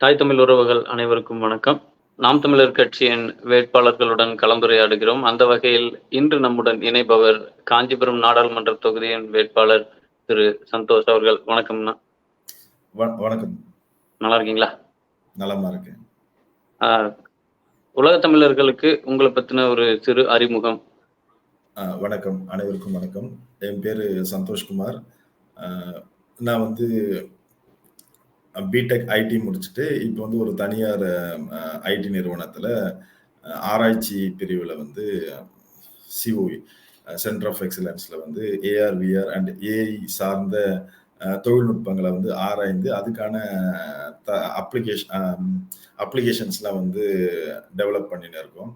தாய் தமிழ் உறவுகள் அனைவருக்கும் வணக்கம். நாம் தமிழர் கட்சியின் வேட்பாளர்களுடன் கலந்துரையாடுகிறோம். அந்த வகையில் இன்று நம்முடன் இணைப்பவர் காஞ்சிபுரம் நாடாளுமன்ற தொகுதியின் வேட்பாளர் திரு சந்தோஷ் அவர்கள். வணக்கம்ண்ணா வ- வணக்கம். நல்லா இருக்கீங்களா? நலமா இருக்கேன். உலக தமிழர்களுக்கு உங்களை பத்தின ஒரு சிறு அறிமுகம். வணக்கம். அனைவருக்கும் வணக்கம். என் பேரு சந்தோஷ்குமார். நான் வந்து பிடெக் ஐடி முடிச்சுட்டு இப்போ வந்து ஒரு தனியார் ஐடி நிறுவனத்தில் ஆராய்ச்சி பிரிவில் வந்து சிஓஇ சென்டர் ஆஃப் எக்ஸலன்ஸில் வந்து ஏஆர் விஆர் அண்ட் ஏஐ சார்ந்த தொழில்நுட்பங்களை வந்து ஆராய்ந்து அதுக்கான த அப்ளிகேஷன் அப்ளிகேஷன்ஸ்லாம் வந்து டெவலப் பண்ணின்னு இருக்கோம்.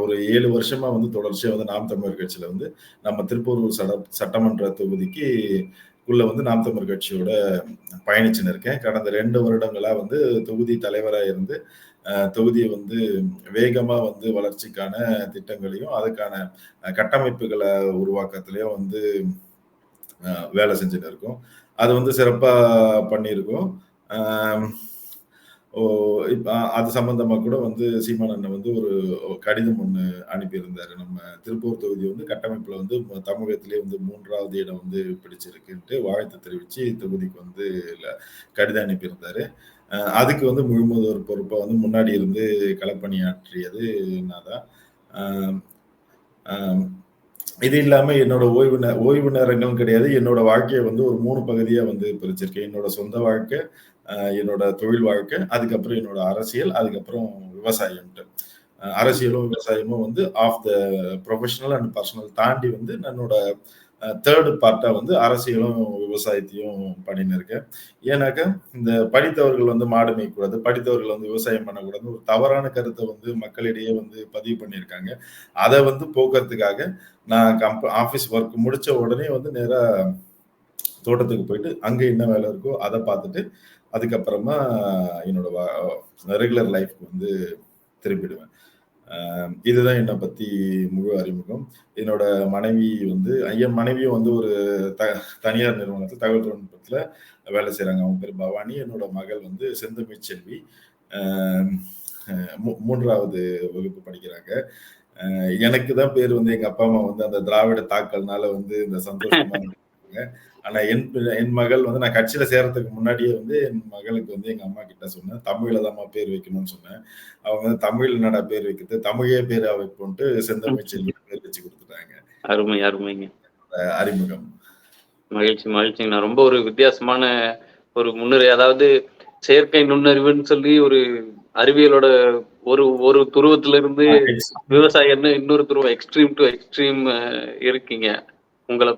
ஒரு ஏழு வருஷமாக வந்து தொடர்ச்சியாக வந்து நாம் தமிழர் கட்சியில் வந்து நம்ம திருப்பூர் சட சட்டமன்ற தொகுதிக்கு உள்ள வந்து நாம் தமிழர் கட்சியோட பயணிச்சுன்னு இருக்கேன். கடந்த ரெண்டு வருடங்களா வந்து தொகுதி தலைவராக இருந்து தொகுதியை வந்து வேகமாக வந்து வளர்ச்சிக்கான திட்டங்களையும் அதுக்கான கட்டமைப்புகளை உருவாக்கத்துலையும் வந்து வேலை செஞ்சுட்டு இருக்கோம். அது வந்து சிறப்பாக பண்ணியிருக்கோம். அது சம்பந்தமா கூட வந்து சீமான் வந்து ஒரு கடிதம் ஒண்ணு அனுப்பியிருந்தாரு. நம்ம திருப்பூர் தொகுதி வந்து கட்டமைப்புல வந்து தமிழகத்திலே வந்து மூன்றாவது இடம் வந்து பிடிச்சிருக்குன்ட்டு வாழ்த்து தெரிவிச்சு தொகுதிக்கு வந்து கடிதம் அனுப்பியிருந்தாரு. அதுக்கு வந்து முழுமது ஒரு பொறுப்பை வந்து முன்னாடி இருந்து களப்பணியாற்றியது நான் தான். இது இல்லாமல் என்னோட ஓய்வு நே ஓய்வு நேரங்களும் கிடையாது. என்னோட வாழ்க்கையை வந்து ஒரு மூணு பகுதியாக வந்து பிரிச்சிருக்கேன். என்னோட சொந்த வாழ்க்கை என்னோட தொழில் வாழ்க்கை அதுக்கப்புறம் என்னோட அரசியல் அதுக்கப்புறம் விவசாயம்ட்டு. அரசியலும் விவசாயமும் வந்து of the professional and personal தாண்டி வந்து என்னோட தேர்டு பார்ட்டா வந்து அரசியலும் விவசாயத்தையும் பண்ணின்னு இருக்கேன் ஏன்னாக்கா இந்த படித்தவர்கள் வந்து மாடு மேய்க்கூடாது படித்தவர்கள் வந்து விவசாயம் பண்ணக்கூடாது ஒரு தவறான கருத்தை வந்து மக்களிடையே வந்து பதிவு பண்ணியிருக்காங்க. அதை வந்து போக்குறதுக்காக நான் கம்ப ஆஃபீஸ் ஒர்க் முடிச்ச உடனே வந்து நேராக தோட்டத்துக்கு போயிட்டு அங்கே என்ன வேலை இருக்கோ அதை பார்த்துட்டு அதுக்கப்புறமா என்னோட ரெகுலர் லைஃப்க்கு வந்து திரும்பிடுவேன். இதுதான் என்னை பத்தி முழு அறிமுகம். என்னோட மனைவி வந்து என் மனைவியும் வந்து ஒரு த தனியார் நிறுவனத்தில் தகவல் தொழில்நுட்பத்துல வேலை செய்றாங்க. அவங்க பேர் பவானி என்னோட மகள் வந்து செந்தமிழ் செல்வி மூன்றாவது வகுப்பு படிக்கிறாங்க. எனக்கு தான் பேர் வந்து எங்க அப்பா அம்மா வந்து அந்த திராவிட தாக்கல்னால வந்து இந்த சந்தோஷமா இருக்காங்க. ஆனா என் என் மகள் வந்து நான் கட்சியில சேர்றதுக்கு முன்னாடியே வந்து என் மகளுக்கு வந்து எங்க அம்மா கிட்ட சொன்னேன். தமிழ்ல தான்மா பேர் வைக்கணும்னு சொன்னேன். அவங்க வந்து தமிழ் என்னடா பேர் வைக்கிறது? தமிழே பேர் வைப்போன்ட்டு செந்தமிழ் செல்வி பேர் வச்சு கொடுத்துட்டாங்க. அருமை அருமைங்க. அறிமுகம். மகிழ்ச்சி மகிழ்ச்சிங்கண்ணா ரொம்ப ஒரு வித்தியாசமான ஒரு முன்னுரை அதாவது செயற்கை நுண்ணறிவுன்னு சொல்லி ஒரு அறிவியலோட ஒரு ஒரு துருவத்துல இருந்து விவசாயம்னு இன்னொரு துருவம் எக்ஸ்ட்ரீம் டு எக்ஸ்ட்ரீம் இருக்கீங்க. உங்களை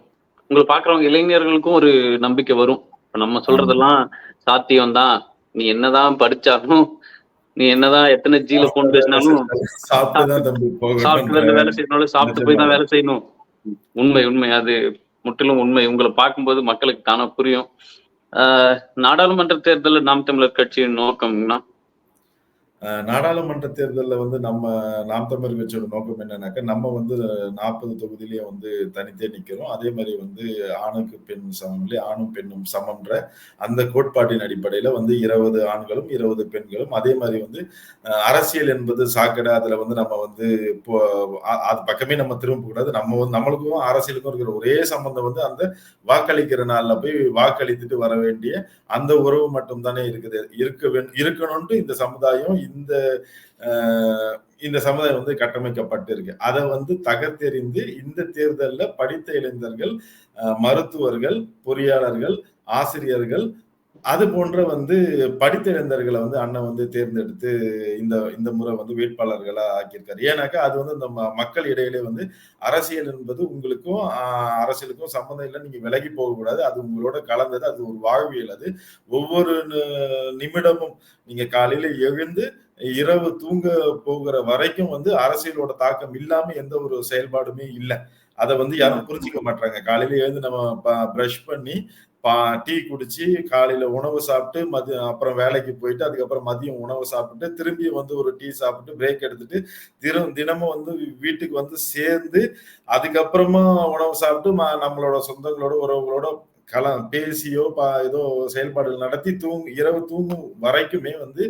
உங்களை பாக்குறவங்க இளைஞர்களுக்கும் ஒரு நம்பிக்கை வரும். இப்ப நம்ம சொல்றதெல்லாம் சாத்தியம் தான் நீ என்னதான் படிச்சாலும் நீ என்னதான் எத்தனை ஜீல போன் பேசினாலும் சாப்பிட்டு வேலை செய்யணும் சாப்பிட்டு போய் தான் வேலை செய்யணும். உண்மை உண்மை அது முற்றிலும் உண்மை. உங்களை பார்க்கும்போது மக்களுக்கு தானே புரியும். ஆஹ் நாடாளுமன்ற தேர்தலில் நாம் தமிழர் கட்சியின் நோக்கம்னா நாடாளுமன்ற தேர்தலில் வந்து நம்ம நாம் தமிழ் கட்சியோட நோக்கம் என்னன்னாக்கா நம்ம வந்து நாற்பது தொகுதியிலேயே வந்து தனித்தே நிற்கிறோம் அதே மாதிரி வந்து ஆணுக்கு பெண் சமம் இல்லை ஆணும் பெண்ணும் சமம்ன்ற அந்த கோட்பாட்டின் அடிப்படையில் வந்து இருபது ஆண்களும் இருபது பெண்களும் அதே மாதிரி வந்து அரசியல் என்பது சாக்கடை. அதில் வந்து நம்ம வந்து இப்போ அது பக்கமே நம்ம திரும்ப கூடாது. நம்ம வந்து நம்மளுக்கும் அரசியலுக்கும் இருக்கிற ஒரே சம்பந்தம் வந்து அந்த வாக்களிக்கிற நாளில் போய் வாக்களித்துட்டு வர வேண்டிய அந்த உறவு மட்டும் தானே இருக்குது. இருக்க வேண் இருக்கணும்ட்டு இந்த சமுதாயம் இந்த இந்த சமுதாயம் வந்து கட்டமைக்கப்பட்டு இருக்கு அதை வந்து தகர்த்தெறிந்து இந்த தேர்தலில் படித்த இளைஞர்கள் மருத்துவர்கள் பொறியாளர்கள் ஆசிரியர்கள் அது போன்ற வந்து படித்த இளைஞர்களை வந்து அண்ணன் வந்து தேர்ந்தெடுத்து இந்த இந்த முறை வந்து வேட்பாளர்களா ஆக்கியிருக்காரு. ஏன்னாக்கா அது வந்து இந்த மக்கள் இடையிலே வந்து அரசியல் என்பது உங்களுக்கும் அரசியலுக்கும் சம்மந்தம் இல்லை. நீங்க விலகி போகக்கூடாது. அது உங்களோட கலந்தது. அது ஒரு வாழ்வியல் அது. ஒவ்வொரு நிமிடமும் நீங்க காலையில எழுந்து இரவு தூங்க போகிற வரைக்கும் வந்து அரசியலோட தாக்கம் இல்லாம எந்த ஒரு செயல்பாடுமே இல்லை. அதை வந்து யாரும் புரிஞ்சிக்க மாட்டாங்க காலையில எழுந்து நம்ம ப்ரஷ் பண்ணி டீ குடிச்சு காலையில உணவு சாப்பிட்டு மதியம் அப்புறம் வேலைக்கு போயிட்டு அதுக்கப்புறம் மதியம் உணவு சாப்பிட்டு திரும்பி வந்து ஒரு டீ சாப்பிட்டு பிரேக் எடுத்துட்டு தினம் தினமும் வந்து வீட்டுக்கு வந்து சேர்ந்து அதுக்கப்புறமா உணவு சாப்பிட்டு நம்மளோட சொந்தங்களோட உறவுகளோட கலாம் பேசியோ பா ஏதோ செயல்பாடுகள் நடத்தி தூங் இரவு தூங்கும் வரைக்குமே வந்து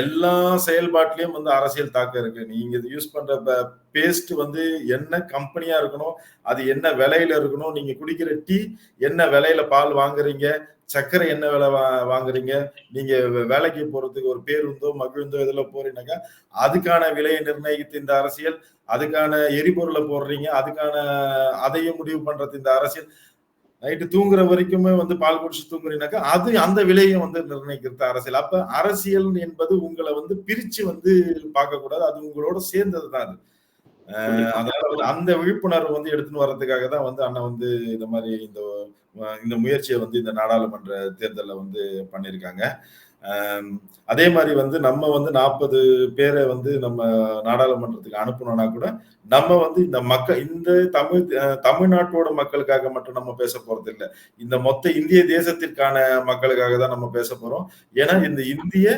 எல்லா செயல்பாட்டிலையும் வந்து அரசியல் தாக்கம் இருக்கு. நீங்க யூஸ் பண்ற பேஸ்ட் வந்து என்ன கம்பெனியா இருக்கணும் அது என்ன விலையில இருக்கணும் நீங்க குடிக்கிற டீ என்ன விலையில பால் வாங்குறீங்க சர்க்கரை என்ன விலை வா வாங்குறீங்க நீங்க வேலைக்கு போறதுக்கு ஒரு பேருந்தோ மகிழ்ந்தோ இதில் போறீங்கன்னாக்கா அதுக்கான விலையை நிர்ணயித்து இந்த அரசியல் அதுக்கான எரிபொருளை போடுறீங்க அதுக்கான அதையும் முடிவு பண்றது இந்த அரசியல். நைட்டு தூங்குற வரைக்குமே வந்து பால் குடிச்சு தூங்குறீங்கனாக்கா அது அந்த விலையும் வந்து நிர்ணயிக்கிறது அரசியல். அப்ப அரசியல் என்பது உங்களை வந்து பிரிச்சு வந்து பார்க்க கூடாது அது உங்களோட சேர்ந்தது தான் அது. அதனால அந்த விழிப்புணர்வு வந்து எடுத்துன்னு வர்றதுக்காக தான் வந்து அண்ணன் வந்து இந்த மாதிரி இந்த இந்த முயற்சியை வந்து இந்த நாடாளுமன்ற தேர்தலில் வந்து பண்ணியிருக்காங்க. அதே மாதிரி வந்து நம்ம வந்து நாற்பது பேரை வந்து நம்ம நாடாளுமன்றத்துக்கு அனுப்பணும்னா கூட நம்ம வந்து இந்த மக்கள் இந்த தமிழ் தமிழ்நாட்டோட மக்களுக்காக மட்டும் நம்ம பேச போறது இல்லை. இந்த மொத்த இந்திய தேசத்திற்கான மக்களுக்காக தான் நம்ம பேச போறோம். ஏன்னா இந்த இந்திய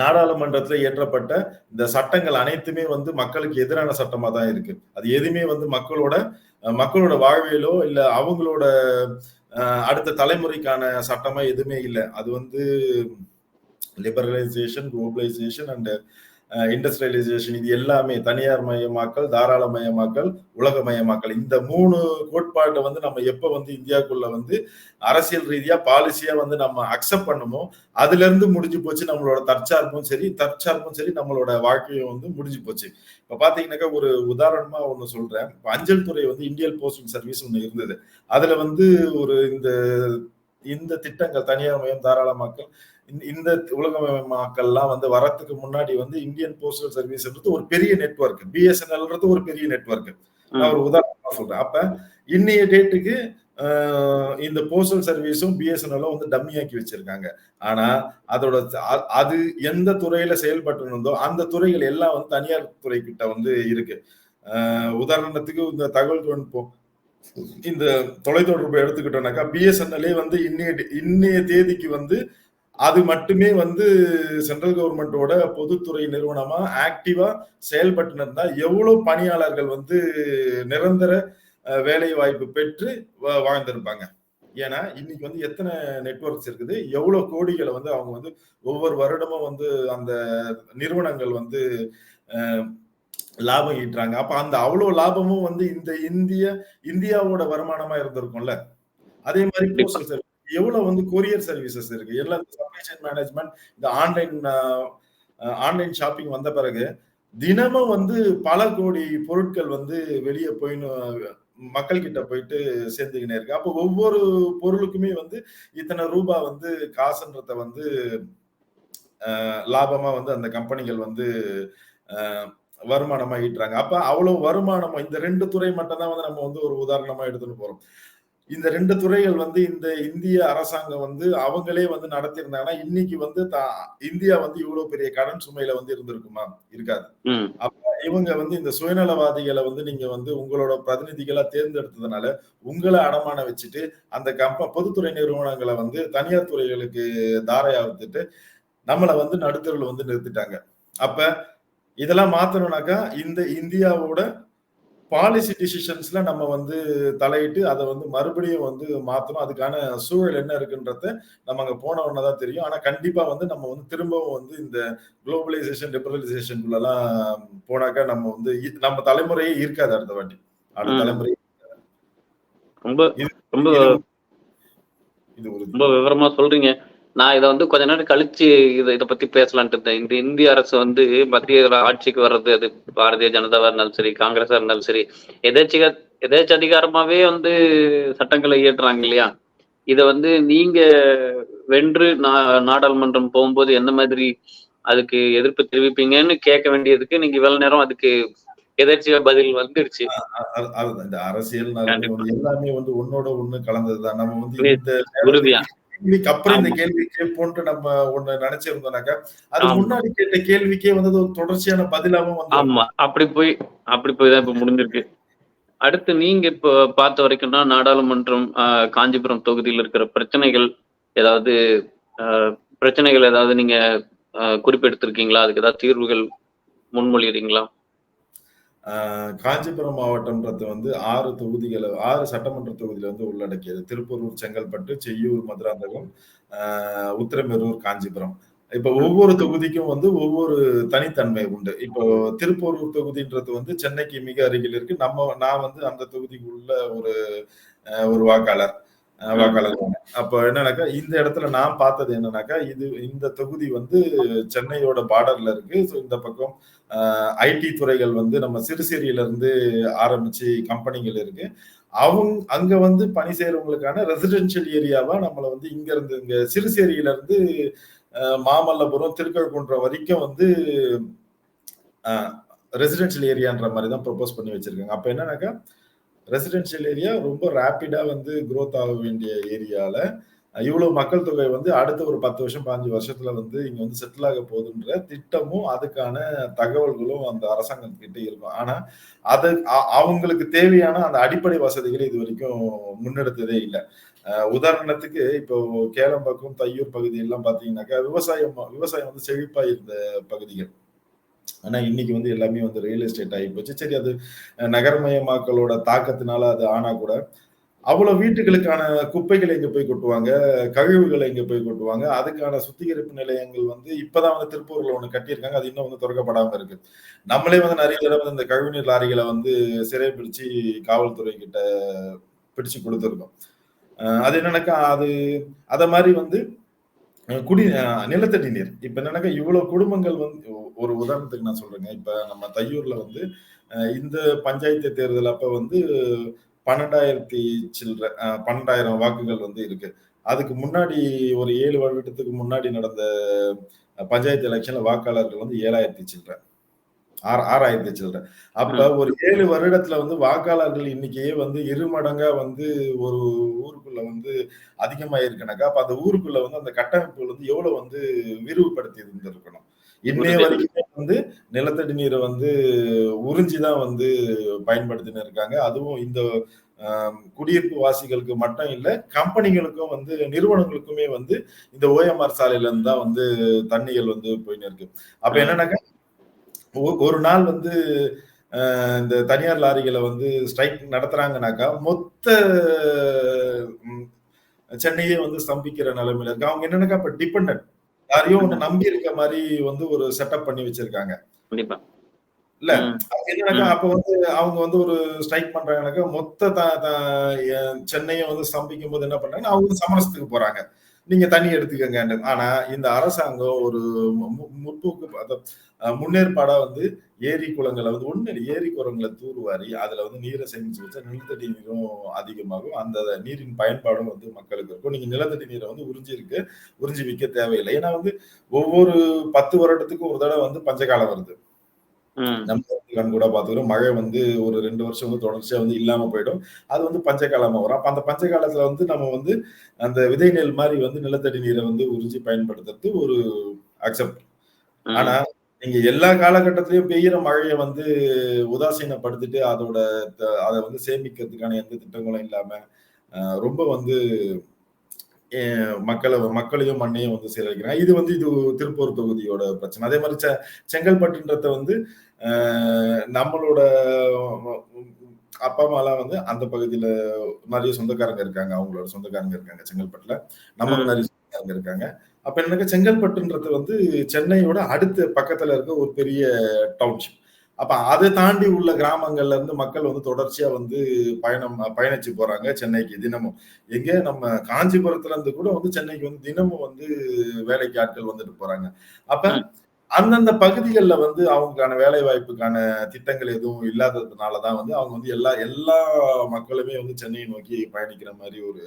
நாடாளுமன்றத்தில் இயற்றப்பட்ட இந்த சட்டங்கள் அனைத்துமே வந்து மக்களுக்கு எதிரான சட்டமா தான் இருக்கு. அது எதுவுமே வந்து மக்களோட மக்களோட வாழ்வியலோ இல்லை அவங்களோட அடுத்த தலைமுறைக்கான சட்டமா எதுவுமே இல்லை. அது வந்து லிபரலைசேஷன் குளோபலைசேஷன் அண்ட் இண்டஸ்ட்ரியலைசேஷன் இது எல்லாமே தனியார் மயமாக்கல் தாராளமயமாக்கல் உலகமயமாக்கல் இந்த மூணு கோட்பாட்டை வந்து நம்ம எப்ப வந்து இந்தியாவுக்குள்ள வந்து அரசியல் ரீதியா பாலிசியா வந்து நம்ம அக்செப்ட் பண்ணுமோ அதுல இருந்து முடிஞ்சு போச்சு நம்மளோட தற்சார்பும் சரி தற்சார்பும் சரி நம்மளோட வாழ்க்கையும் வந்து முடிஞ்சு போச்சு. இப்ப பாத்தீங்கன்னாக்கா ஒரு உதாரணமா ஒண்ணு சொல்றேன். இப்ப அஞ்சல் துறை வந்து இந்தியன் போஸ்டல் சர்வீஸ் ஒண்ணு இருந்தது. அதுல வந்து ஒரு இந்த இந்த திட்டங்கள் தனியார் மயம் தாராளமாக்கல் இந்த உலகமயமாக்கல்லாம் வந்து வரத்துக்கு முன்னாடி வந்து இந்தியன் போஸ்டல் சர்வீஸ்ன்றது ஒரு பெரிய நெட்ஒர்க் பிஎஸ்என்எல்ன்றது ஒரு பெரிய நெட்ஒர்க் நான் ஒரு உதாரணமா சொல்றேன். அப்ப இன்னைய டேட்டுக்கு இந்த போஸ்டல் சர்வீஸும் பிஎஸ்என்எல்லும் வந்து டம்மியாக்கி வச்சிருக்காங்க. ஆனா அதோட அது எந்த துறையில செயல்பட்டு இருந்தோ அந்த துறைகள் எல்லாம் வந்து தனியார் துறை கிட்ட வந்து இருக்கு. உதாரணத்துக்கு இந்த தகவல் தொழில்நுட்பம் இந்த தொலைத்தொடர்பு எடுத்துக்கிட்டோம்னாக்கா பிஎஸ்என்எல்லே வந்து இன்னைய இன்னைய தேதிக்கு வந்து அது மட்டுமே வந்து சென்ட்ரல் கவர்மெண்டோட பொதுத்துறை நிறுவனமா ஆக்டிவா செயல்பட்டு இருந்தா எவ்வளவு பணியாளர்கள் வந்து நிரந்தர வேலை வாய்ப்பு பெற்று வாழ்ந்திருப்பாங்க. ஏன்னா இன்னைக்கு வந்து எத்தனை நெட்ஒர்க்ஸ் இருக்குது எவ்வளவு கோடிகளை வந்து அவங்க வந்து ஒவ்வொரு வருடமும் வந்து அந்த நிறுவனங்கள் வந்து லாபம் ஈட்டுறாங்க. அப்ப அந்த அவ்வளவு லாபமும் வந்து இந்த இந்திய இந்தியாவோட வருமானமா இருந்திருக்கும்ல. அதே மாதிரி போஸ்டல் எவ்வளவு வந்து கொரியர் சர்வீசஸ் இருக்கு? எல்லாம் சப்ளை செயின் மேனேஜ்மெண்ட் இந்த ஆன்லைன் ஆன்லைன் ஷாப்பிங் வந்த பிறகு தினமும் வந்து பல கோடி பொருட்கள் வந்து வெளியே போயின்னு மக்கள் கிட்ட போயிட்டு சேர்ந்துக்கினே இருக்கு. அப்போ ஒவ்வொரு பொருளுக்குமே வந்து இத்தனை ரூபா வந்து காசுன்றத வந்து லாபமா வந்து அந்த கம்பெனிகள் வந்து வருமானமா ஈட்டுறாங்க. அப்ப அவ்வளவு வருமானம் இந்த ரெண்டு துறை மட்டும் தான் வந்து நம்ம வந்து ஒரு உதாரணமா எடுத்துட்டு போறோம். இந்த ரெண்டு துறைகள் வந்து இந்த இந்திய அரசாங்கம் வந்து அவங்களே வந்து நடத்தியிருந்தாங்கன்னா இன்னைக்கு வந்து இந்தியா வந்து இவ்வளவு பெரிய கடன் சுமையில வந்து இருந்திருக்குமா? இருக்காது. அப்ப இவங்க வந்து இந்த சுயநலவாதிகளை வந்து நீங்க வந்து உங்களோட பிரதிநிதிகளா தேர்ந்தெடுத்ததுனால உங்களை அடமான வச்சுட்டு அந்த கம்ப பொதுத்துறை நிறுவனங்களை வந்து தனியார் துறைகளுக்கு தாரையாவித்துட்டு நம்மளை வந்து நடுத்தரில் வந்து நிறுத்திட்டாங்க. அப்ப இதெல்லாம் மாத்தணும்னாக்கா இந்த இந்தியாவோட பாலிசி டிசிஷன்ஸ்ல நம்ம வந்து தலையிட்டு அதை வந்து மறுபடியும் வந்து மாத்தணும். அதுக்கான சூழல் என்ன இருக்குன்றத நம்ம அங்க போன உடனே தான் தெரியும். ஆனா கண்டிப்பா வந்து நம்ம வந்து திரும்பவும் வந்து இந்த குளோபலைசேஷன் லிபரலைசேஷன்லாம் போனாக்கா நம்ம வந்து நம்ம தலைமுறையே இருக்காது அடுத்த வாட்டி. அடுத்த தலைமுறை ரொம்ப ரொம்ப இது ஒரு ரொம்ப விவரமா சொல்றீங்க. நான் இதை வந்து கொஞ்ச நேரம் கழிச்சு இதை இதை பத்தி பேசலான்ட்டு இருந்தேன். இந்த இந்திய அரசு வந்து மத்திய ஆட்சிக்கு வர்றது அது பாரதிய ஜனதாவா இருந்தாலும் சரி காங்கிரஸா இருந்தாலும் சரி எதேச்சிக எதேச்ச அதிகாரமாவே வந்து சட்டங்களை இயற்றுறாங்க இல்லையா? இதை வந்து நீங்க வென்று நாடாளுமன்றம் போகும்போது எந்த மாதிரி அதுக்கு எதிர்ப்பு தெரிவிப்பீங்கன்னு கேட்க வேண்டியதுக்கு நீங்க இவ்வளவு நேரம் அதுக்கு எதர்ச்சியா பதில் வந்துருச்சு இந்த அரசியல் எல்லாமே வந்து ஒன்னோட ஒண்ணு கலந்ததுதான். நம்ம வந்து கேள்விக்கு அப்புறம் இந்த கேள்வி கேட்போன்ட்டு நம்ம ஒண்ணு நினைச்சிருந்தோம்னாக்கா அது முன்னாடி கேட்ட கேள்விக்கே வந்து ஒரு தொடர்ச்சியான பதிலாவும் வந்து ஆமா. அப்படி போய் அப்படி போய் தான் இப்ப முடிஞ்சிருக்கு. அடுத்து நீங்க இப்ப பார்த்த வரைக்கும்னா நாடாளுமன்றம் காஞ்சிபுரம் தொகுதியில் இருக்கிற பிரச்சனைகள் ஏதாவது பிரச்சனைகள் ஏதாவது நீங்க குறிப்பெடுத்திருக்கீங்களா அதுக்கு ஏதாவது தீர்வுகள் முன்மொழிகிறீங்களா காஞ்சிபுரம் மாவட்டம்ன்றது வந்து ஆறு தொகுதிகளை ஆறு சட்டமன்ற தொகுதியில வந்து உள்ளடக்கியது. திருப்பூரூர் செங்கல்பட்டு செய்யூர் மதுராந்தகம் உத்திரமேரூர் காஞ்சிபுரம். இப்ப ஒவ்வொரு தொகுதிக்கும் வந்து ஒவ்வொரு தனித்தன்மை உண்டு. இப்போ திருப்பூரூர் தொகுதின்றது வந்து சென்னைக்கு மிக அருகில் இருக்கு. நம்ம நான் வந்து அந்த தொகுதிக்கு உள்ள ஒரு ஒரு வாக்காளர். வாக்காளர் அப்ப என்னன்னாக்கா இந்த இடத்துல நான் பார்த்தது என்னன்னாக்கா இது இந்த தொகுதி வந்து சென்னையோட பார்டர்ல இருக்கு. ஸோ இந்த பக்கம் ஐடி துறைகள் வந்து நம்ம சிறுசேரியில இருந்து ஆரம்பிச்சு கம்பெனிகள் இருக்கு. அவங்க அங்க வந்து பணி செய்யறவங்களுக்கான ரெசிடென்ஷியல் ஏரியாவா நம்மள வந்து இங்க இருந்து இங்க சிறுசேரியில இருந்து மாமல்லபுரம் திருக்கழுக்குன்றம் வரைக்கும் வந்து ரெசிடென்ஷியல் ஏரியான்ற மாதிரி தான் ப்ரொபோஸ் பண்ணி வச்சிருக்காங்க. அப்ப என்னன்னாக்கா ரெசிடென்ஷியல் ஏரியா ரொம்ப ரேப்பிடா வந்து குரோத் ஆக வேண்டிய ஏரியால இவ்வளவு மக்கள் தொகை வந்து அடுத்த ஒரு பத்து வருஷம் பாஞ்சு வருஷத்துல வந்து இங்க வந்து செட்டில் ஆக போகுதுன்ற திட்டமும் அதுக்கான தகவல்களும் அந்த அரசாங்கத்துக்கிட்ட இருக்கும். ஆனா அது அவங்களுக்கு தேவையான அந்த அடிப்படை வசதிகளை இது வரைக்கும் முன்னெடுத்ததே இல்லை. உதாரணத்துக்கு இப்போ கேளம்பாக்கம் தையூர் பகுதி எல்லாம் பாத்தீங்கன்னாக்கா விவசாயம் விவசாயம் வந்து செழிப்பா இருந்த பகுதிகள். ஆனால் இன்னைக்கு வந்து எல்லாமே வந்து ரியல் எஸ்டேட் ஆகி போச்சு. சரி அது நகர்மயமாக்கலோட தாக்கத்தினால அது ஆனா கூட அவ்வளோ வீட்டுகளுக்கான குப்பைகளை இங்கே போய் கொட்டுவாங்க கழிவுகளை இங்கே போய் கொட்டுவாங்க. அதுக்கான சுத்திகரிப்பு நிலையங்கள் வந்து இப்போதான் வந்து திருப்பூரில் ஒன்று கட்டியிருக்காங்க. அது இன்னும் வந்து திறக்கப்படாமல் இருக்கு. நம்மளே வந்து நிறைய தடவை இந்த கழிவுநீர் லாரிகளை வந்து சிறை பிடிச்சி காவல்துறை கிட்ட பிடிச்சு கொடுத்துருக்கோம். அது என்னன்னாக்கா அது அதை மாதிரி வந்து குடி நிலத்தடி நீர். இப்ப என்னன்னாக்க இவ்வளவு குடும்பங்கள் வந்து ஒரு உதாரணத்துக்கு நான் சொல்றேங்க. இப்ப நம்ம தையூர்ல வந்து இந்த பஞ்சாயத்து தேர்தல் அப்ப வந்து பன்னெண்டாயிரத்தி சில்லற பன்னெண்டாயிரம் வாக்குகள் வந்து இருக்கு. அதுக்கு முன்னாடி ஒரு ஏழு வருடத்துக்கு முன்னாடி நடந்த பஞ்சாயத்து எலெக்ஷன்ல வாக்காளர்கள் வந்து ஏழாயிரத்தி சில்லற ஆறு ஆறாயிரத்தி சில்லற அப்ப ஒரு ஏழு வருடத்துல வந்து வாக்காளர்கள் இன்னைக்கே வந்து இரு மடங்கா வந்து ஒரு ஊருக்குள்ள வந்து அதிகமாயிருக்குனாக்கா அப்ப அந்த ஊருக்குள்ள வந்து அந்த கட்டமைப்புகள் வந்து எவ்வளவு வந்து விரிவுபடுத்தி இருந்திருக்கணும் இன்னைய வரைக்குமே வந்து நிலத்தடி நீரை வந்து உறிஞ்சிதான் வந்து பயன்படுத்தின்னு இருக்காங்க. அதுவும் இந்த குடியிருப்பு வாசிகளுக்கு மட்டும் இல்ல கம்பெனிகளுக்கும் வந்து நிறுவனங்களுக்குமே வந்து இந்த ஓஎம்ஆர் சாலையில இருந்து தான் வந்து தண்ணிகள் வந்து போயின்னு இருக்கு. அப்ப என்னன்னாக்கா ஒரு நாள் வந்து இந்த தனியார் லாரிகளை வந்து ஸ்ட்ரைக் நடத்துறாங்கனாக்கா மொத்த சென்னையே வந்து ஸ்தம்பிக்கிற நிலைமையில இருக்கு. அவங்க என்னன்னாக்கா இப்ப டிபெண்ட் யாரையும் ஒண்ணு நம்பி இருக்க மாதிரி வந்து ஒரு செட்டப் பண்ணி வச்சிருக்காங்க. இல்ல என்னன்னாக்கா அப்ப வந்து அவங்க வந்து ஒரு ஸ்ட்ரைக் பண்றாங்கனாக்கா மொத்த சென்னையை வந்து ஸ்தம்பிக்கும் போது என்ன பண்றாங்க அவங்க சமரசத்துக்கு போறாங்க. நீங்க தண்ணி எடுத்துக்கங்க ஆனா இந்த அரசாங்கம் ஒரு முற்போக்கு முன்னேற்பாடா வந்து ஏரி குளங்களை வந்து ஒண்ணு ஏரி குளங்களை தூர்வாரி அதுல வந்து நீரை சேமிச்சு வச்சா நிலத்தடி நீரும் அதிகமாகும். அந்த நீரின் பயன்பாடும் வந்து மக்களுக்கு இருக்கும். நீங்க நிலத்தடி நீரை வந்து உறிஞ்சி இருக்கு உறிஞ்சி விற்க தேவையில்லை. ஏன்னா வந்து ஒவ்வொரு பத்து வருடத்துக்கும் ஒரு தடவை வந்து பஞ்சகாலம் வருது. நம்ம கூட பாத்துக்கிறோம் மழை வந்து ஒரு ரெண்டு வருஷம் வந்து தொடர்ச்சியா வந்து இல்லாம போயிடும். அது வந்து பஞ்சகாலமா வரும். அப்ப அந்த பஞ்ச காலத்துல வந்து நம்ம வந்து அந்த விதை நெல் மாதிரி வந்து நிலத்தடி நீரை வந்து உறிஞ்சி பயன்படுத்துறது ஒரு அக்செப்ட் ஆனா நீங்க எல்லா காலகட்டத்திலயும் பெய்யற மழையை வந்து உதாசீனப்படுத்திட்டு அதோட அதை வந்து சேமிக்கிறதுக்கான எந்த திட்டங்களும் இல்லாம ரொம்ப வந்து மக்களை மக்களையும் மண்ணையும் வந்து சீரழிக்கிறாங்க. இது வந்து இது திருப்பூர் தொகுதியோட பிரச்சனை. அதே மாதிரி செங்கல்பட்டுன்றத வந்து நம்மளோட அப்பா அம்மாலாம் வந்து அந்த பகுதியில நிறைய சொந்தக்காரங்க இருக்காங்க. அவங்களோட சொந்தக்காரங்க இருக்காங்க செங்கல்பட்டுல. நம்மளும் நிறைய சொந்தக்காரங்க இருக்காங்க. அப்ப எனக்கு செங்கல்பட்டுன்றது வந்து சென்னையோட அடுத்த பக்கத்துல இருக்க ஒரு பெரிய டவுன்ஷிப் அப்ப அதை தாண்டி உள்ள கிராமங்கள்ல இருந்து மக்கள் வந்து தொடர்ச்சியா வந்து பயணம் பயணிச்சு போறாங்க சென்னைக்கு தினமும். எங்க? நம்ம காஞ்சிபுரத்துல இருந்து கூட வந்து சென்னைக்கு வந்து தினமும் வந்து வேலைக்கு ஆட்கள் வந்துட்டு போறாங்க. அப்ப அந்தந்த பகுதிகளில் வந்து அவங்களுக்கான வேலை வாய்ப்புக்கான திட்டங்கள் எதுவும் இல்லாததுனால தான் வந்து அவங்க வந்து எல்லா எல்லா மக்களுமே வந்து சென்னையை நோக்கி பயணிக்கிற மாதிரி ஒரு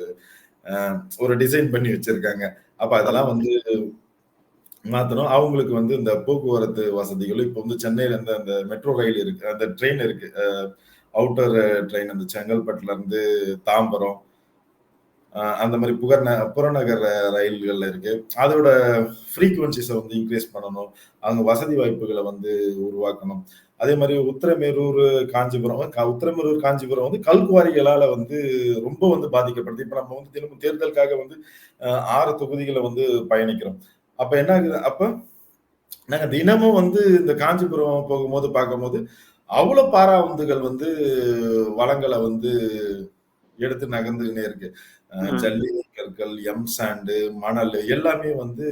ஒரு டிசைன் பண்ணி வச்சிருக்காங்க. அப்ப அதெல்லாம் வந்து மாத்தணும். அவங்களுக்கு வந்து இந்த போக்குவரத்து வசதிகளும் இப்போ வந்து சென்னையில இருந்து அந்த மெட்ரோ ரயில் இருக்கு அந்த ட்ரெயின் இருக்கு அவுட்டர் ட்ரெயின் அந்த செங்கல்பட்டுல இருந்து தாம்பரம் அந்த மாதிரி புகர் புறநகர் ரயில்கள் இருக்கு. அதோட ஃப்ரீக்குவன்சிஸை வந்து இன்க்ரீஸ் பண்ணணும். அவங்க வசதி வாய்ப்புகளை வந்து உருவாக்கணும். அதே மாதிரி உத்தரமேரூர் காஞ்சிபுரம் உத்தரமேரூர் காஞ்சிபுரம் வந்து கல்குவாரிகளால் வந்து ரொம்ப வந்து பாதிக்கப்படுது. இப்போ நம்ம வந்து தினமும் தேர்தலுக்காக வந்து ஆறு தொகுதிகளை வந்து பயணிக்கிறோம். அப்போ என்ன ஆகுது? அப்போ நாங்கள் தினமும் வந்து இந்த காஞ்சிபுரம் போகும்போது பார்க்கும்போது அவ்வளோ பாராவுந்துகள் வந்து வளங்களை வந்து எடுத்து நகர்ந்துகினே இருக்கு. ஜல்லி கற்கள் எம் சாண்டு மணல் எல்லாமே வந்து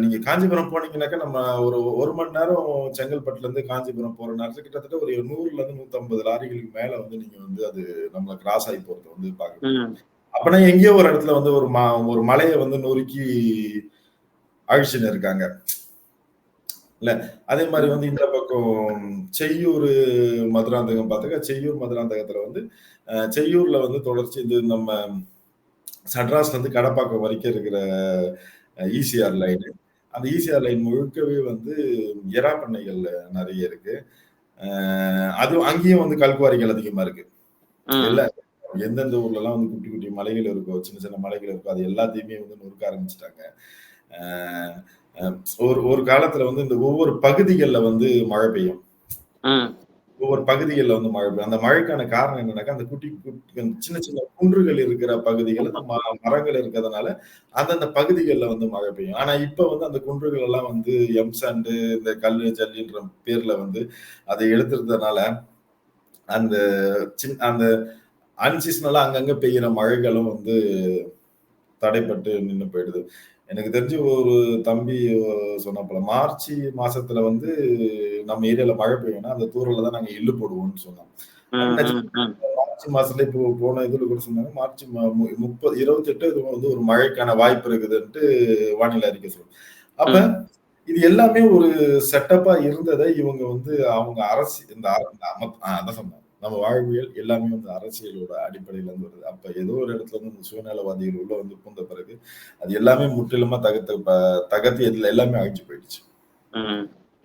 நீங்க காஞ்சிபுரம் போனீங்கன்னாக்கா நம்ம ஒரு ஒரு மணி நேரம் செங்கல்பட்டுல இருந்து காஞ்சிபுரம் போற நேரத்துல கிட்டத்தட்ட ஒரு நூறுல இருந்து நூத்தி ஐம்பது லாரிகளுக்கு மேல வந்து நீங்க வந்து அது நம்மள கிராஸ் ஆகி போறது வந்து பாக்கலாம். அப்பனா எங்கேயோ ஒரு இடத்துல வந்து ஒரு ம ஒரு மலையை வந்து நொறுக்கி அழிச்சுன்னு இருக்காங்க இல்ல அதே மாதிரி வந்து இந்த பக்கம் செய்யூர் மதுராந்தகம் பார்த்துக்க செய்யூர் மதுராந்தகத்துல வந்து செய்யூர்ல வந்து தொடர்ச்சி இது நம்ம சட்ராஸ்ல இருந்து கடப்பாக்கம் வரைக்கும் இருக்கிற ஈசிஆர் லைன் அந்த ஈசிஆர் லைன் முழுக்கவே வந்து எறா பண்ணைகள் நிறைய இருக்கு. அது அங்கேயும் வந்து கல்குவாரிகள் அதிகமா இருக்கு. ம். எல்லா எந்தெந்த ஊர்ல எல்லாம் வந்து குட்டி குட்டி மலைகள் இருக்கோ சின்ன சின்ன மலைகள் இருக்கோ அது எல்லாத்தையுமே வந்து நொறுக்க ஆரம்பிச்சிட்டாங்க. ஒரு ஒரு காலத்துல வந்து இந்த ஒவ்வொரு பகுதிகளில் வந்து மழை பெய்யும். ஒவ்வொரு பகுதிகளில் வந்து மழை பெய்யும். அந்த மழைக்கான காரணம் என்னன்னாக்கா அந்த குட்டி குட்டி சின்ன சின்ன குன்றுகள் இருக்கிற பகுதிகள் அந்த மரங்கள் இருக்கிறதுனால அந்தந்த பகுதிகளில் வந்து மழை பெய்யும். ஆனா இப்ப வந்து அந்த குன்றுகள் எல்லாம் வந்து எம்சாண்டு இந்த கல்லு ஜல்லின்ற பேர்ல வந்து அதை எடுத்துறதுனால அந்த சின் அந்த அன்சீசனலா அங்கங்க பெய்யுற மழைகளும் வந்து தடைப்பட்டு நின்று போயிடுது. எனக்கு தெரிஞ்சு ஒரு தம்பி சொன்னப்பல மார்ச் மாசத்துல வந்து நம்ம ஏரியால மழை பெய்யும்னா அந்த தூரல்ல தான் நாங்க எள்ளு போடுவோம்னு சொன்னோம். மார்ச் மாசத்துல இப்போ போன இதுல கூட சொன்னாங்க மார்ச் முப்பது இருபத்தி எட்டு இது வந்து ஒரு மழைக்கான வாய்ப்பு இருக்குதுன்ட்டு வானிலை அறிக்கை சொல்லுவோம் அப்ப. இது எல்லாமே ஒரு செட்டப்பா இருந்ததை இவங்க வந்து அவங்க அரசு இந்த அதான் சொன்னேன் நம்ம வாழ்வியல் எல்லாமே வந்து அரசியலோட அடிப்படையில இருந்து வருது. அப்ப ஏதோ ஒரு இடத்துல வந்து இந்த சுயநலவாதிகள் உள்ள வந்து பூந்த பிறகு அது எல்லாமே முற்றிலுமா தகர்த்து ப- தகர்த்து இதுல எல்லாமே அழிஞ்சு போயிடுச்சு.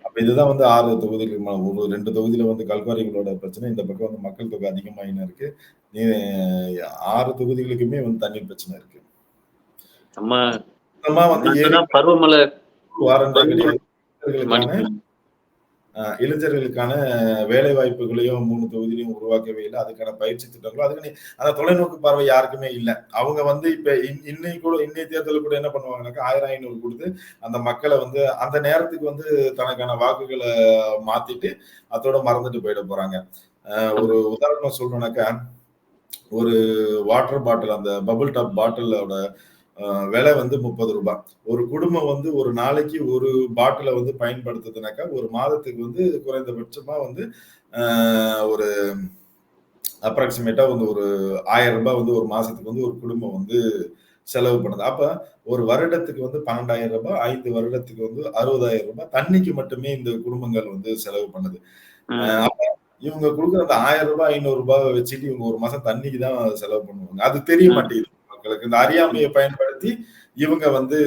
அப்ப இதுதான் வந்து ஆறு தொகுதிகள் ம- ஒரு ரெண்டு தொகுதியில வந்து கல்குவாரிகளோட பிரச்சனை. இந்த பக்கம் வந்து மக்கள் தொகை அதிகமாயின்னு இருக்கு. நீ ஆறு தொகுதிகளுக்குமே வந்து தண்ணீர் பிரச்சனை இருக்கு. நம்ம வந்து பருவமழை வாரண்டே கிடையாது இளைஞர்களுக்கான வேலை வாய்ப்புகளையும் மூணு தொகுதியிலையும் உருவாக்கவே இல்லை. அதுக்கான பயிற்சி திட்டங்களும் அதுக்கு அந்த தொலைநோக்கு பார்வை யாருக்குமே இல்லை. அவங்க வந்து இப்ப இன்- இன்னைக்கு கூட இன்னைய தேர்தல் கூட என்ன பண்ணுவாங்கன்னாக்கா ஆயிரம் ஐநூறு கொடுத்து அந்த மக்களை வந்து அந்த நேரத்துக்கு வந்து தனக்கான வாக்குகளை மாத்திட்டு அதோட மறந்துட்டு போயிட போறாங்க. ஒரு உதாரணம் சொல்லணும்னாக்கா ஒரு வாட்டர் பாட்டில் அந்த பபுள் டாப் பாட்டிலோட விலை வந்து முப்பது ரூபாய். ஒரு குடும்பம் வந்து ஒரு நாளைக்கு ஒரு பாட்டிலை வந்து பயன்படுத்துதுனாக்கா ஒரு மாதத்துக்கு வந்து குறைந்தபட்சமா வந்து ஒரு அப்ராக்சிமேட்டா வந்து ஒரு ஆயிரம் ரூபாய் வந்து ஒரு மாசத்துக்கு வந்து ஒரு குடும்பம் வந்து செலவு பண்ணுது. அப்ப ஒரு வருடத்துக்கு வந்து பன்னெண்டாயிரம் ரூபாய் ஐந்து வருடத்துக்கு வந்து அறுபதாயிரம் ரூபாய் தண்ணிக்கு மட்டுமே இந்த குடும்பங்கள் வந்து செலவு பண்ணுது. இவங்க கொடுக்குற அந்த ஆயிரம் ரூபாய் ஐநூறு ரூபாய் வச்சுட்டு இவங்க ஒரு மாசம் தண்ணிக்கு தான் செலவு பண்ணுவாங்க. அது தெரிய. மாட்டேங்குது. மக்களுக்கு இந்த அறியாமையை பயன்படுத்தி இவங்க வந்து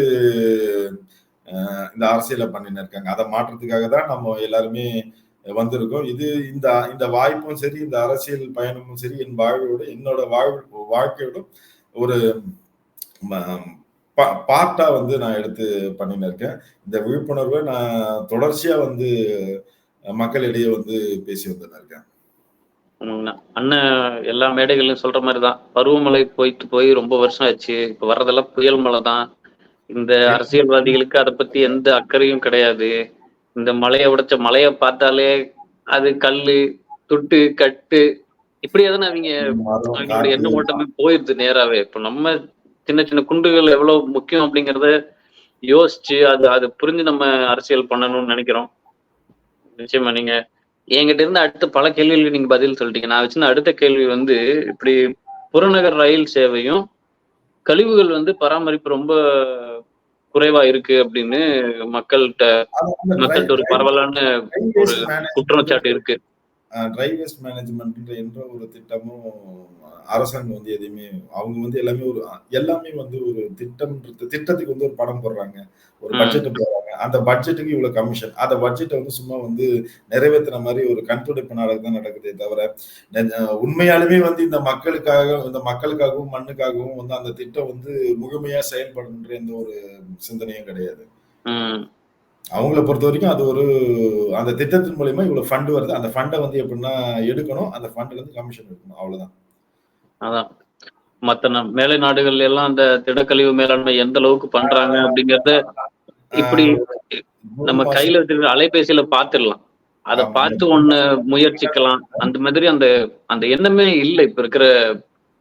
இந்த அரசியலை பண்ணின்னு இருக்காங்க. அதை மாற்றத்துக்காக தான் நம்ம எல்லாருமே வந்திருக்கோம். இது இந்த இந்த வாய்ப்பும் சரி இந்த அரசியல் பயணமும் சரி என் வாழ்வோட என்னோட வாழ்வு வாழ்க்கையோட ஒரு பார்ட்டா வந்து நான் எடுத்து பண்ணின்னு இருக்கேன். இந்த விழிப்புணர்வை நான் தொடர்ச்சியா வந்து மக்களிடையே வந்து பேசி வந்துன்னு இருக்கேன். உண்மைண்ணா. அண்ணன் எல்லா மேடைகளையும் சொல்ற மாதிரிதான். பருவமழை போயிட்டு போய் ரொம்ப வருஷம் ஆச்சு. இப்ப வர்றதெல்லாம் புயல் மழை தான். இந்த அரசியல்வாதிகளுக்கு அதை பத்தி எந்த அக்கறையும் கிடையாது. இந்த மலையை உடைச்ச மலையை பார்த்தாலே அது கல்லு துட்டு கட்டு இப்படியே தானே அவங்க அவங்களோட எண்ண ஓட்டமே போயிருது நேராவே. இப்ப நம்ம சின்ன சின்ன குண்டுகள் எவ்வளவு முக்கியம் அப்படிங்கறத யோசிச்சு அது அது புரிஞ்சு நம்ம அரசியல் பண்ணணும்னு நினைக்கிறோம். நிச்சயமா நீங்க என்கிட்ட இருந்து அடுத்த பல கேள்விகளுக்கு நீங்க பதில் சொல்லிட்டீங்க. நான் வச்சிருந்த அடுத்த கேள்வி வந்து இப்படி புறநகர் ரயில் சேவையும் கழிவுகள் வந்து பராமரிப்பு ரொம்ப குறைவா இருக்கு அப்படின்னு மக்கள்கிட்ட மக்கள்கிட்ட ஒரு பரவலான ஒரு குற்றச்சாட்டு இருக்கு. ட்ரை வேஸ்ட் மேனேஜ்மெண்ட் என்ற ஒரு திட்டமும் அரசாங்கம் வந்து எதையுமே அவங்க வந்து எல்லாமே ஒரு எல்லாமே வந்து ஒரு திட்டம் திட்டத்துக்கு வந்து ஒரு படம் போடுறாங்க. ஒரு. பட்ஜெட் போடுறாங்க. அந்த பட்ஜெட்டுக்கு இவ்வளவு கமிஷன் அந்த பட்ஜெட்டை வந்து சும்மா வந்து நிறைவேற்றுற மாதிரி ஒரு கண்துடைப்பு நாடகம் தான் நடக்குதே தவிர உண்மையாலுமே வந்து இந்த மக்களுக்காக இந்த மக்களுக்காகவும் மண்ணுக்காகவும் வந்து அந்த திட்டம் வந்து முழுமையா செயல்படுன்ற எந்த ஒரு சிந்தனையும் கிடையாது. அவங்கள பொறுத்த வரைக்கும் அது ஒரு அந்த திட்டத்தின் மூலியமா இவ்வளவு ஃபண்ட் வருது. அந்த ஃபண்டை வந்து எப்படின்னா எடுக்கணும். அந்த ஃபண்ட்ல இருந்து கமிஷன் எடுக்கணும். அவ்வளவுதான். அதான். மத்த மேலை நாடுகள்ல எல்லாம் அந்த திடக்கழிவு மேலாண்மை எந்த அளவுக்கு பண்றாங்க அப்படிங்கறத இப்படி நம்ம கையில வச்சிருக்கிற அலைபேசியில பாத்துடலாம் அத. பார்த்து ஒண்ணு முயற்சிக்கலாம். அந்த மாதிரி அந்த அந்த எண்ணமே இல்ல இப்ப இருக்கிற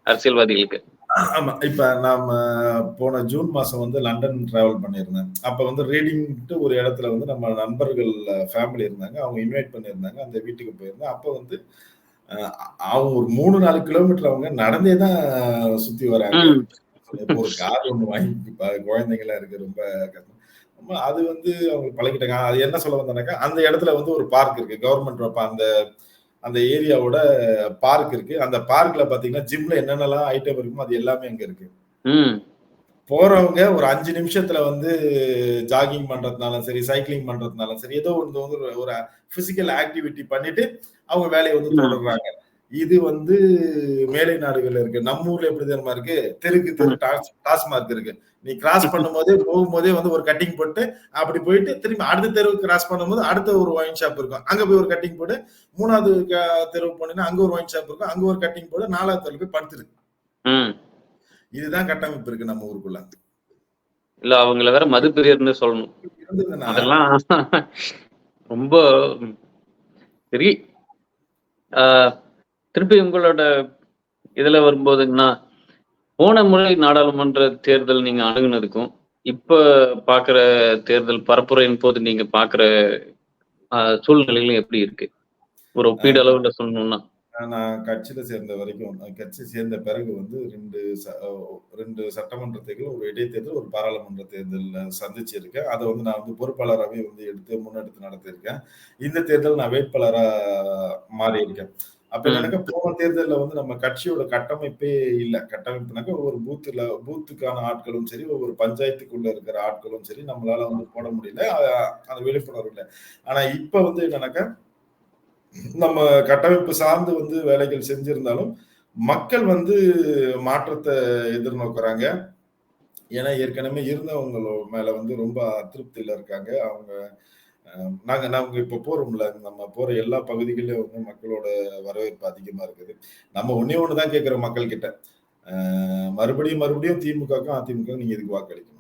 அரசியல்வாதிகளுக்கு. ஆமா இப்ப நாம போன ஜூன் மாசம் வந்து லண்டன் டிராவல் பண்ணியிருந்தேன். அப்ப வந்து ரீடிங்ட்டு ஒரு இடத்துல வந்து நம்ம நண்பர்கள் ஃபேமிலி இருந்தாங்க. அவங்க இன்வைட் பண்ணியிருந்தாங்க. அந்த வீட்டுக்கு போயிருந்தேன். அப்ப வந்து அவங்க ஒரு மூணு நாலு கிலோமீட்டர் அவங்க நடந்தே தான் சுத்தி வராங்க. ஒரு கார் ஒண்ணு வாங்கி குழந்தைங்களா இருக்கு ரொம்ப கஷ்டம். அது வந்து அவங்க பழகிட்டாங்க. அது என்ன சொல்ல வந்தேனாக்கா அந்த இடத்துல வந்து ஒரு பார்க் இருக்கு. கவர்மெண்ட் அந்த அந்த ஏரியாவோட பார்க் இருக்கு. அந்த பார்க்ல பாத்தீங்கன்னா ஜிம்ல என்னென்னலாம் ஐட்டம் இருக்குமோ அது எல்லாமே அங்க இருக்கு. போறவங்க ஒரு அஞ்சு நிமிஷத்துல வந்து ஜாகிங் பண்றதுனாலும் சரி சைக்கிளிங் பண்றதுனாலும் சரி ஏதோ ஒன்று வந்து ஒரு- ஒரு பிசிக்கல் ஆக்டிவிட்டி பண்ணிட்டு அவங்க வேலையை வந்து தொடர்றாங்க. இது வந்து மேலை நாடுகள்ல இருக்கு. நம்ம ஊர்ல எப்படி தெரியுமா இருக்கு? தெருக்கு தெரு டாஸ் டாஸ்மார்க் இருக்கு. நீ கிராஸ் பண்ணும்போதே போகும்போதே வந்து ஒரு கட்டிங் போட்டு அப்படி போயிட்டு திரும்பி அடுத்த தெருவு கிராஸ் பண்ணும்போது அடுத்த ஒரு ஒயின் ஷாப் இருக்கும். அங்க போய் ஒரு கட்டிங் போட்டு மூணாவது தெருவு போனீங்கன்னா அங்க ஒரு ஒயின் ஷாப் இருக்கும். அங்க ஒரு கட்டிங் போட்டு நாலாவது தெருவு போய் படுத்துருக்கு இதுதான் கட்டமைப்பு இருக்கு நம்ம ஊருக்குள்ள. இல்ல அவங்கள வேற மதுப்பிரியர்னு சொல்லணும். அதெல்லாம் ரொம்ப சரி. திருப்பி உங்களோட இதுல வரும்போதுங்கன்னா போன முறை நாடாளுமன்ற தேர்தல் நீங்க அணுகுனதுக்கும் இப்ப பாக்குற தேர்தல் பரப்புரையின் போது நீங்க பாக்குற சூழ்நிலைகளும் எப்படி இருக்கு? ஒரு ஒப்பீடு அளவுல சொல்லணும்னா. நான் கட்சியில சேர்ந்த வரைக்கும் கட்சி சேர்ந்த பிறகு வந்து ரெண்டு ச- ரெண்டு சட்டமன்ற தேர்தல் ஒரு இடைத்தேர்தல் ஒரு பாராளுமன்ற தேர்தல் சந்திச்சிருக்கேன். அதை வந்து நான் வந்து பொறுப்பாளராகவே வந்து எடுத்து முன்னெடுத்து நடத்தியிருக்கேன். இந்த தேர்தல் நான் வேட்பாளரா மாறி இருக்கேன் அப்ப ம். எனக்கு போன தேர்தல்ல வந்து நம்ம கட்சியோட கட்டமைப்பே இல்ல. கட்டமைப்புனாக்க ஒரு பூத்துல பூத்துக்கான ஆட்களும் சரி ஒவ்வொரு பஞ்சாயத்துக்குள்ள இருக்கிற ஆட்களும் சரி நம்மளால வந்து போட முடியல. அ- அந்த விழிப்புணர்வு இல்லை. ஆனா இப்ப வந்து என்னன்னாக்கா நம்ம கட்டமைப்பு சார்ந்து வந்து வேலைகள் செஞ்சிருந்தாலும் மக்கள் வந்து மாற்றத்தை எதிர்நோக்குறாங்க. ஏன்னா ஏற்கனவே இருந்தவங்க மேல வந்து ரொம்ப அதிருப்தியில இருக்காங்க. அவங்க நாங்க நாங்க இப்ப போறோம்ல நம்ம போற எல்லா பகுதிகளிலும் வந்து மக்களோட வரவேற்பு அதிகமா இருக்குது. நம்ம ஒண்ணே ஒண்ணுதான் கேட்கிறோம் மக்கள் கிட்ட மறுபடியும் மறுபடியும் திமுகவுக்கும் அதிமுக நீங்க எதுக்கு வாக்களிக்கணும்.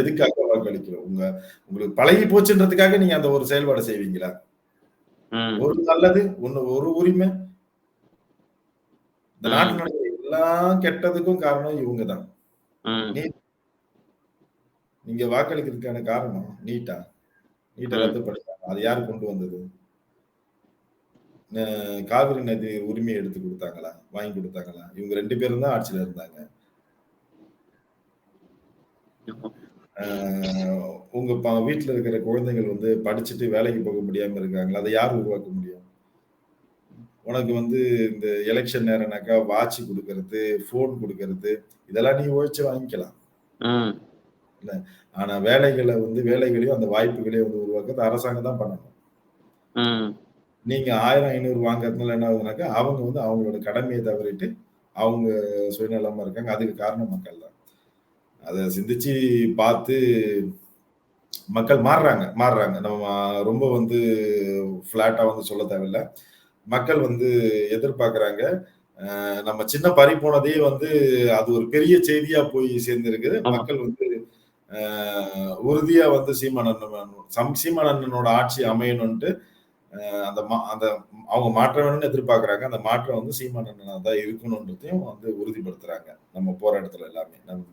எதுக்காக வாக்களிக்கணும் உங்க உங்களுக்கு பழகி போச்சுன்றதுக்காக நீங்க அந்த ஒரு செயல்பாடு செய்வீங்களா? ஒரு நல்லது ஒண்ணு ஒரு உரிமை. இந்த. நாட்டில் நடக்கிற எல்லா கெட்டதுக்கும் காரணம் இவங்க தான் நீங்க வாக்களிக்கிறதுக்கான காரணம் நீட்டா. நீட்டை. ரத்து பண்ணிட்டாங்க. அது யார் கொண்டு வந்தது? காவிரி நதி உரிமையை எடுத்து கொடுத்தாங்களா? வாங்கி கொடுத்தாங்களா? இவங்க ரெண்டு பேரும் தான் ஆட்சியில இருந்தாங்க. அஹ் உங்க ப- வீட்டுல இருக்கிற குழந்தைகள் வந்து படிச்சுட்டு வேலைக்கு போக முடியாம இருக்காங்களா? அதை யார் உருவாக்க முடியும்? உனக்கு வந்து இந்த எலெக்ஷன் நேரம்னாக்கா வாட்ச் கொடுக்கறது போன் கொடுக்கறது இதெல்லாம் நீ உழைச்சு வாங்கிக்கலாம். ம். ஆனா வேலைகளை வந்து வேலைகளையும் அந்த வாய்ப்புகளையும் வந்து உருவாக்குறது அரசாங்கம் தான் பண்ணணும். நீங்க ஆயிரம் ஐநூறு வாங்குறதுனால என்ன ஆகுதுனாக்கா அவங்க வந்து அவங்களோட கடமையை தவறிட்டு அவங்க சுயநலமா இருக்காங்க. அதுக்கு காரணம் மக்கள் தான். அதை சிந்திச்சு பார்த்து மக்கள் மாறுறாங்க மாறுறாங்க. நம்ம ரொம்ப வந்து ஃபிளாட்டா வந்து சொல்ல தேவையில்ல. மக்கள் வந்து எதிர்பார்க்கறாங்க. நம்ம சின்ன பறி போனதே வந்து அது ஒரு பெரிய செய்தியா போய் சேர்ந்திருக்குது. மக்கள் வந்து உறுதியா வந்து சீமானண்ணன் சம் சீமானண்ணனோட ஆட்சி அமையணும்ட்டு அந்த மா- அந்த அவங்க மாற்ற வேணும்னு எதிர்பார்க்கறாங்க. அந்த மாற்றம் வந்து சீமானண்ணனா தான் இருக்கணுன்றதையும் வந்து உறுதிப்படுத்துறாங்க. நம்ம போற இடத்துல எல்லாமே. நம்ம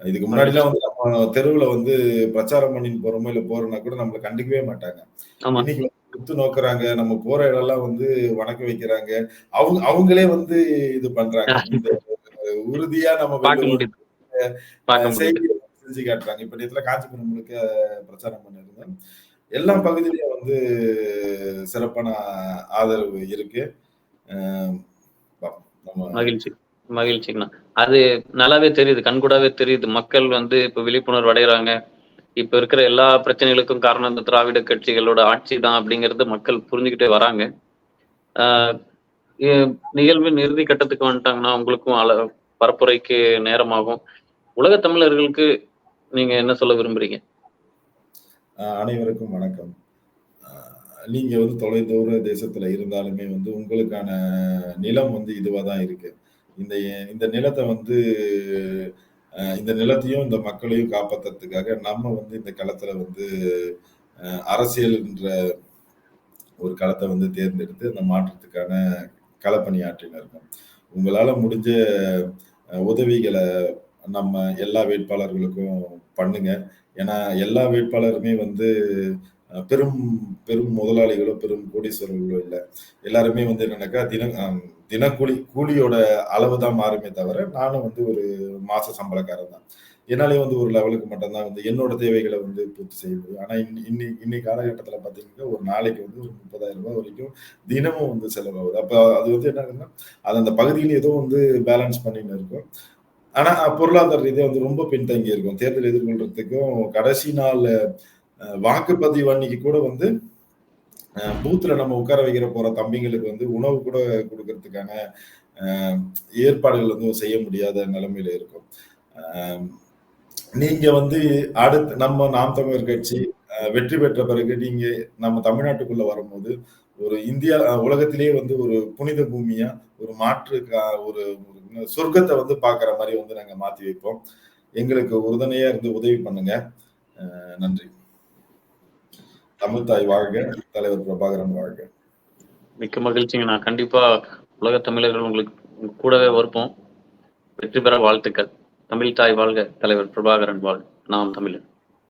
இதுக்கு முன்னாடிலாம் வந்து நம்ம தெருவுல வந்து பிரச்சாரம் பண்ணி போறோமோ இல்ல போறோம்னா கூட நம்மள கண்டுக்கவே மாட்டாங்க. ஆமா. இன்னைக்கு வந்து குத்து நோக்குறாங்க நம்ம போற இடம்லாம் வந்து வணக்க வைக்கிறாங்க. அவங்க அவங்களே வந்து இது பண்றாங்க. இந்த உறுதியா நம்ம பார்க்க வெளில முடியுது. பார்க்க அஹ் முடியுது. செய்தியை செஞ்சு காட்டுறாங்க. இப்ப நேத்துல காஞ்சிபுரம் முழுக்க பிரச்சாரம் பண்ணிருந்தேன் எல்லா பகுதியிலும் வந்து சிறப்பான ஆதரவு இருக்கு. நம்ம மகிழ்ச்சி. மகிழ்ச்சிங்கண்ணா. அது நல்லாவே தெரியுது கண்கூடாவே தெரியுது. மக்கள் வந்து இப்ப விழிப்புணர்வு அடைகிறாங்க இப்ப இருக்கிற எல்லா பிரச்சனைகளுக்கும் காரணம் இந்த திராவிட கட்சிகளோட ஆட்சி தான் அப்படிங்கறது மக்கள் புரிஞ்சுக்கிட்டே வராங்க. ஆஹ் நிகழ்வின் இறுதி கட்டத்துக்கு வந்துட்டாங்கன்னா உங்களுக்கும் அள பரப்புரைக்கு நேரமாகும். உலக தமிழர்களுக்கு நீங்க என்ன சொல்ல விரும்புறீங்க? அனைவருக்கும் வணக்கம். அஹ் நீங்க வந்து தொலைதூர தேசத்துல இருந்தாலுமே வந்து உங்களுக்கான நிலம் வந்து இதுவா தான் இருக்கு. இந்த இந்த நிலத்தை வந்து இந்த நிலத்தையும் இந்த மக்களையும் காப்பாத்துறதுக்காக நம்ம வந்து இந்த களத்துல வந்து அரசியல் என்ற ஒரு களத்தை வந்து தேர்ந்தெடுத்து அந்த மாற்றத்துக்கான களப்பணியாற்றின்னு இருக்கோம் உங்களால முடிஞ்ச உதவிகளை நம்ம எல்லா வேட்பாளர்களுக்கும் பண்ணுங்க. ஏன்னா எல்லா வேட்பாளருமே வந்து பெரும் பெரும் முதலாளிகளோ பெரும் கோடீஸ்வரர்களோ இல்லை. எல்லாருமே வந்து என்னன்னாக்கா தின தினக்கூலி கூலியோட அளவு தான் மாறுமே தவிர நானும் வந்து ஒரு மாச சம்பளக்காரன் தான். என்னாலே வந்து ஒரு லெவலுக்கு மட்டும்தான் வந்து என்னோட தேவைகளை வந்து பூர்த்தி செய்ய முடியும். ஆனால் இன்னி இன்னி- காலகட்டத்தில் பார்த்தீங்கன்னா ஒரு நாளைக்கு வந்து ஒரு முப்பதாயிரம் ரூபாய் வரைக்கும் தினமும் வந்து செலவாகுது. அப்போ அது வந்து என்னன்னா அது அந்த பகுதியில் ஏதோ வந்து பேலன்ஸ் பண்ணின்னு இருக்கும். ஆனால் பொருளாதார ரீதியாக வந்து ரொம்ப பின்தங்கி இருக்கும் தேர்தல் எதிர்கொள்றதுக்கும் கடைசி நாள் வாக்குப்பதிவு அன்னைக்கு கூட வந்து பூத்துல நம்ம உட்கார வைக்கிற போற தம்பிங்களுக்கு வந்து உணவு கூட கொடுக்கறதுக்கான ஏற்பாடுகள் வந்து செய்ய முடியாத நிலைமையில இருக்கும். நீங்க வந்து அடுத்து நம்ம நாம் தமிழர் கட்சி வெற்றி பெற்ற பிறகு நீங்க நம்ம தமிழ்நாட்டுக்குள்ள வரும்போது ஒரு இந்தியா உலகத்திலேயே வந்து ஒரு புனித பூமியா ஒரு மாற்று கா- ஒரு சொர்க்கத்தை வந்து பாக்குற மாதிரி வந்து நாங்க மாத்தி வைப்போம். எங்களுக்கு உறுதுணையா இருந்து உதவி பண்ணுங்க. நன்றி. தமிழ் தாய் வாழ்க தலைவர் பிரபாகரன் வாழ்க. மிக்க மகிழ்ச்சிங்க. நான் கண்டிப்பா உலக தமிழர்கள் உங்களுக்கு கூடவே வருப்போம் வெற்றி பெற வாழ்த்துக்கள். தமிழ் தாய் வாழ்க தலைவர் பிரபாகரன் வாழ்க. நாம் தமிழன்.